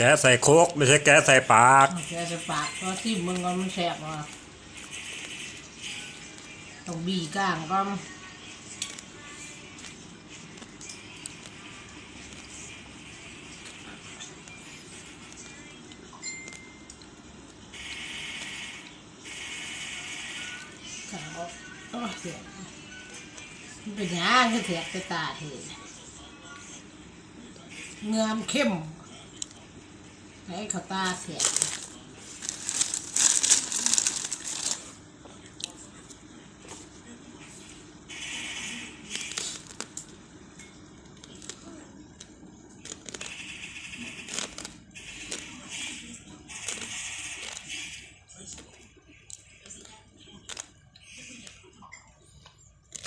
แกะใส่โคกไม่ใช่แกะใส่ปากแกจะปากก็ที่มึงก็มันแสบว่ะต้องบีก้างก็เขาโอ้เสียมันเป็นหยังคือเสียบไปตาเห็นเงือมเข้ม ให้เขาตาเสีย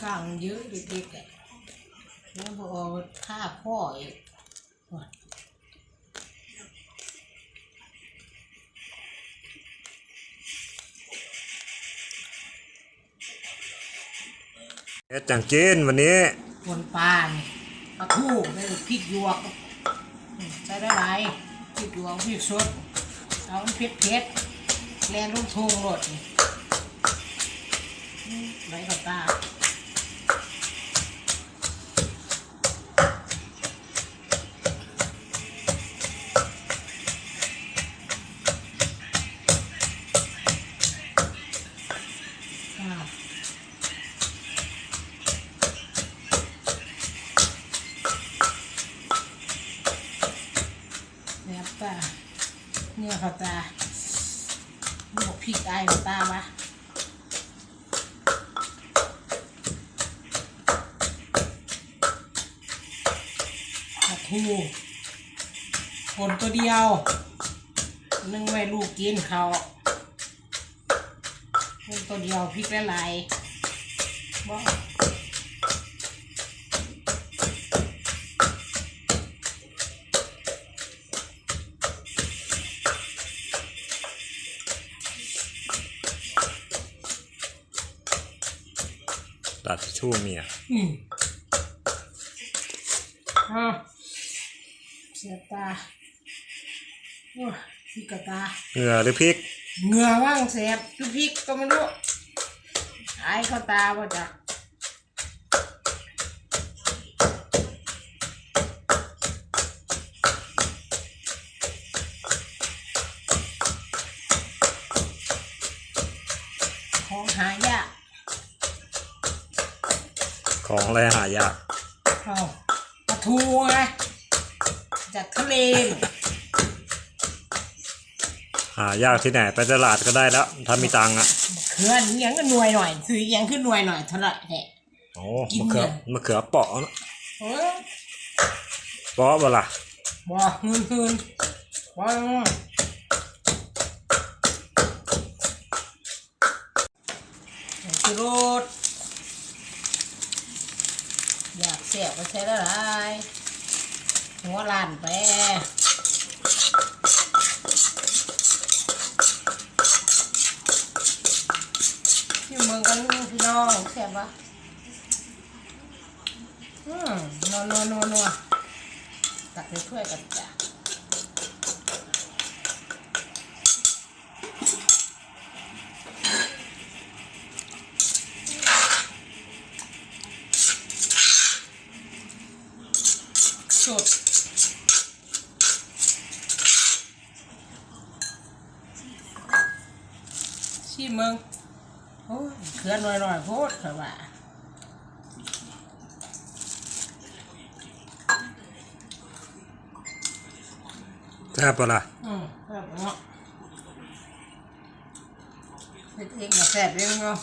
กลางเยอะเด็กๆแล้วพอเอาฆ่าพ่ออีก เฮ็ดจังกินวันนี้คนปานปลาทูได้พริกหยวกใช้ได้ไรพริกหยวกพริกสดเอาเผ็ดเผ็ดๆแลนลูกทงรดนี่อืมไรกับตา ตาเนี่ยเขาตาบอกพี่ไอ้ตาวะปลาทูคนตัวเดียว นึ่งไว้ลูกกินเขาคนตัวเดียวพริกละลายบอก ตัดชู่เมียอืมอะเสียตาโอ้ยพี่กะตา เหงื่อหรือพริกเหงื่อว่างเสียบทุกพริกก็ไม่รู้ไอ้เข้าตาว่าจะของหายาก ของอะไรหายากเอาปลาทูไงจากทะเลน่ะหายากที่ไหนไปตลาดก็ได้แล้วถ้ามีตังค์อะเขือนี่ยังก็หน่วยหน่อยซื้อยังขึ้นหน่วยหน่อยเท่าไหร่แหละ โอ้กินมะเขือเลยมะเขือเปาะนะเออเปาะบ่ล่ะบ่เงินคืนบ่กิโรด อยากเสียบก็ใช้ได้หลายหัวลานไปที่เมืองกันพี่น้องแซ่บปะอืมนัวนัวนัวนัวตักในถ้วยกันจ้ะ สดชิมมึงโอ้ยเคลื่อนหน่อยๆโพดค่ะว่าแซ่บบ่ล่ะอืมแบบเนาะเฮ็ดเองกับแซ่บเองเนาะ